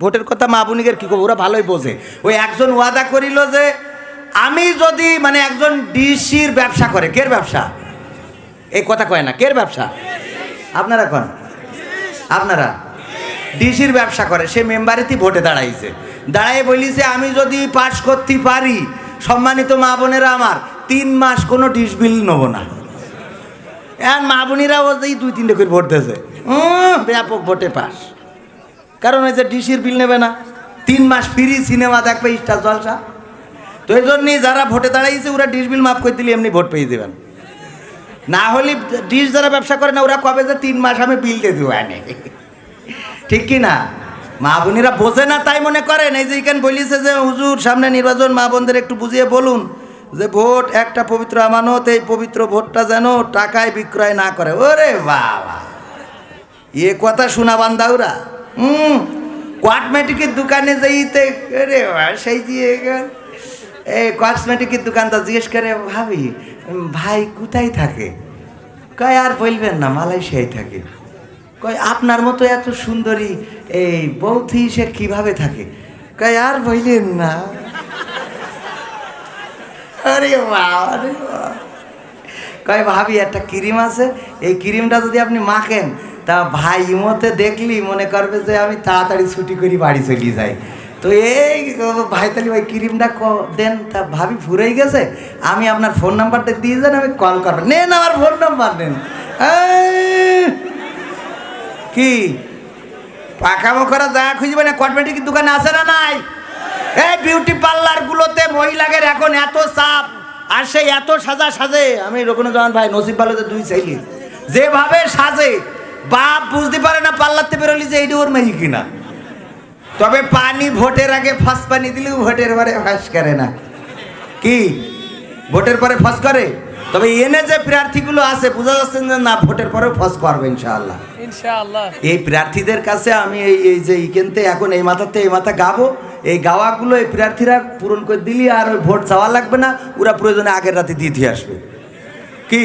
ভোটের কথা মা বোনিকের কি করব ওরা ভালোই বোঝে। ওই একজন ওয়াদা করিল যে, আমি যদি মানে একজন ডিসির ব্যবসা করে, কের ব্যবসা? এই কথা কয় না, কের ব্যবসা? আপনারা কন। আপনারা? ডিসির ব্যবসা করে, সে মেম্বারেতেই ভোটে দাঁড়াইছে। দাঁড়াই বলিছে, আমি যদি পাশ করতে পারি, সম্মানিত মা বোনেরা আমার, তিন মাস কোনো ডিস বিল নেব না। আর মা বোনেরা ও এই দুই তিনটে করে ভোট দিয়েছে। ব্যাপক ভোটে পাস কারণ ওই যে ডিসির বিল নেবে না। তিন মাস ফ্রি সিনেমা দেখবে স্টার জলসা। তো এই জন্যই যারা ভোটে দাঁড়াইছে, ওরা ডিস বিল মাফ করে দিলে এমনি ভোট পেয়ে দেবেন না হলে ডিস যারা ব্যবসা করে না, ওরা কবে যে তিন মাস আমি বিল দিয়ে দেবো এনে। ঠিক কি না? মা বোনেরা বোঝে না, তাই মনে করেন। এই যে এখানে বলিছে যে, হুজুর, সামনে নির্বাচন, মা বোনদের একটু বুঝিয়ে বলুন যে, ভোট একটা পবিত্র আমানত, এই পবিত্র ভোটটা যেন টাকায় বিক্রয় না করে। ওরে বাবা! এ কথা শোনা বান্দাউরা হুম কসমেটিকের দোকানে যাইতে রে সেই দিয়ে এই কসমেটিকের দোকানটা জিজ্ঞেস করে, ভাবি, ভাই কোথায় থাকে? কয়, আর বলবেন না, মালয়েশিয়ায় থাকে। কয়, আপনার মতো এত সুন্দরী এই বৌথি সে কীভাবে থাকে? কয়, আর বললেন না। আরে বাবা। কয়, ভাবি, একটা ক্রিম আছে, এই ক্রিমটা যদি আপনি মাখেন তা ভাই ইমতে দেখলি, মনে করবে যে আমি তাড়াতাড়ি ছুটি করি বাড়ি চলে যাই। তো এই ভাই তাহলে ভাই ক্রিমটা দেন। তা ভাবি ফুরেই গেছে। আমি আপনার ফোন নাম্বারটা দিয়ে দেন, আমি কল করবেন নেন আমার ফোন নাম্বার নেন। কি? পাকামো করা যা খুঁজবে না কসমেটিক দোকানে আছে না নাই? এই বিউটি পার্লার গুলোতে মহিলাদের এখন এত চাপ, আর সেই এত সাজা সাজে। আমি রঘুনাথ ভাই, নসিব ভালো দুই চাইলি যেভাবে সাজে বাপ বুঝতে পারে না পার্লারতে বেরোলি যে এইটা ওর মেয়ে কিনা। তবে পানি ভোটের আগে ফাঁস পানি দিলেও ভোটের পরে ফাঁস করে না। কি? ভোটের পরে ফাঁস করে? তবে এনে যে প্রার্থীগুলো আছে বোঝা যাচ্ছে যে না ভোটের পরেও ফাঁস করবে ইনশাআল্লাহ। ইনশাআল্লাহ। এই প্রার্থীদের কাছে আমি এই এই যে ইকেনতে এখন এই মাথাতে এই মাথা গাবো এই গাওয়াগুলো এই প্রার্থীরা পূরণ করে দিলি আর ওই ভোট চাওয়া লাগবে না ওরা প্রয়োজনে আগের রাতে দিয়ে আসবে। কি?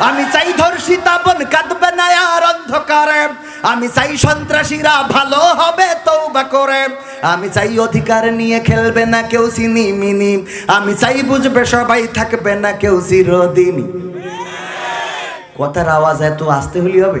আমি চাই ধর্ষিতা বন কাঁদবে না আর অন্ধকারে। আমি চাই সন্ত্রাসীরা ভালো হবে তৌবা করে। আমি চাই অধিকার নিয়ে খেলবে না কেউ চিনি মিনি আমি চাই বুঝবে সবাই থাকবে না কেউ চিরদিনই। কথার আওয়াজ এত আসতে হলি হবে?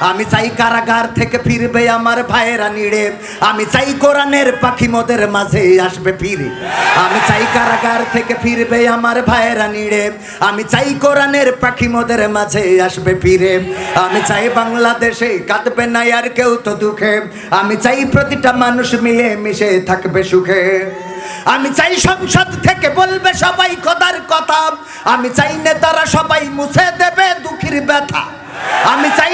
আমি চাই কারাগার থেকে ফিরবে আমার ভাইয়েরা নিড়ে। আমি চাই কোরআনের পাখি মোদের মাঝে আসবে ফিরে। আমি চাই কারাগার থেকে ফিরবে আমার ভাইয়েরা নিড়ে। আমি চাই কোরআনের পাখি মোদের মাঝে আসবে ফিরে। আমি চাই বাংলাদেশে কাঁদবে না আর কেউ তো দুঃখে। আমি চাই প্রতিটা মানুষ মিলে মিশে থাকবে সুখে। আমি চাই সংসদ থেকে বলবে সবাই খোদার কথা। আমি চাই নেতারা সবাই মুছে দেবে দুঃখীর ব্যথা। আমি চাই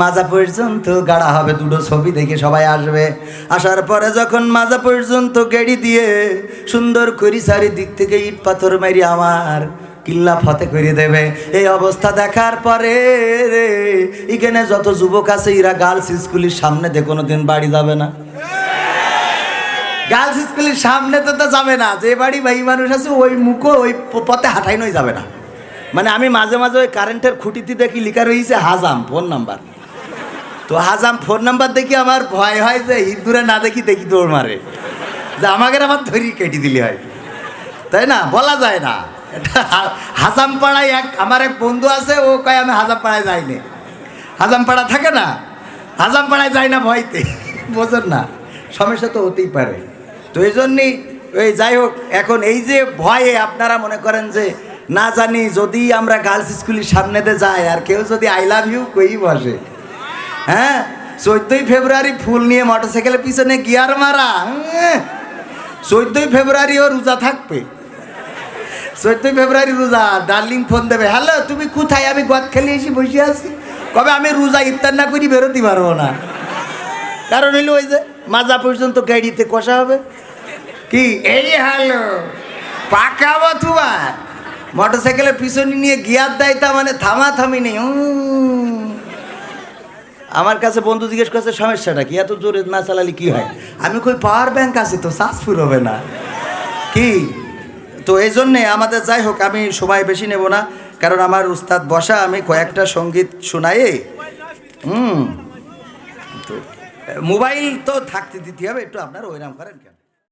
মাজা পর্যন্ত গাড়া হবে, দুটো ছবি দেখে সবাই আসবে। আসার পরে যখন মাজা পর্যন্ত গেড়ি দিয়ে সুন্দর করি চারিদিক থেকে ইট পাথর মারি আমার কিল্লা ফতে করে দেবে। এই অবস্থা দেখার পরে রে, এখানে যত যুবক আছে, এরা গার্লস স্কুলের সামনে দিয়ে কোনো দিন বাড়ি যাবে না। গার্লস স্কুলের সামনে তো তো যাবে না, যে বাড়ি ভাই মানুষ আছে, ওই মুখো ওই পথে হাঁটাই নই যাবে না। মানে আমি মাঝে মাঝে ওই কারেন্টের খুঁটিতে দেখি, লিখা রয়েছে হাজাম ফোন নাম্বার তো হাজাম ফোন নাম্বার দেখি আমার ভয় হয় যে হিন্দুরা না দেখি দেখি দৌড় মারে। যে আমাকে আবার ধরি কেটে দিলে হয়। তাই না? বলা যায় না। এটা হাজাম পাড়ায় এক আমার এক বন্ধু আছে, ও কয়, আমি হাজাম পাড়ায় যাইনি হাজাম পাড়া থাকে না? হাজাম পাড়ায় যাই না ভয়তে? বোঝেন না। সমস্যা তো হতেই পারে। তো এই জন্যই ওই যাই হোক, এখন এই যে ভয়ে আপনারা মনে করেন যে না জানি যদি আমরা গার্লস স্কুলের সামনেতে যাই, আর কেউ যদি আই লাভ ইউ কই বসে। হ্যাঁ চোদ্দই ফেব্রুয়ারি ফুল নিয়ে মোটরসাইকেলের পিছনে গিয়ার মারা চোদ্দই ফেব্রুয়ারি ও রোজা থাকবে। চোদ্দই ফেব্রুয়ারি রোজা ডার্লিং ফোন দেবে হ্যালো তুমি কোথায়? আমি গদ খেলে এসে বসে আছি। কবে আমি রোজা ইফতার না করি বেরোতে পারব না। কারণ হইল ওই যে মাজা পর্যন্ত গাড়িতে কষা হবে। কি? এই হ্যালো। পাকাবো তোমার মোটর সাইকেলের পিছনে নিয়ে গিয়ার দেয় তা মানে থামা থামি নেই। আমার কাছে বন্ধু জিজ্ঞেস করছে, সমস্যাটা কি? এত জোরে না চালালে কি হয়? আমি কই, পাওয়ার ব্যাংক আছে তো, চার্জ হবে না। কি? তো এই জন্যে আমাদের যাই হোক, আমি সময় বেশি নেব না, কারণ আমার উস্তাদ বসা, আমি কয়েকটা সংগীত শোনাই। হুম। তো, মোবাইল তো থাকতে দিতে হবে, একটু আপনার ওইরাম করেন কেন?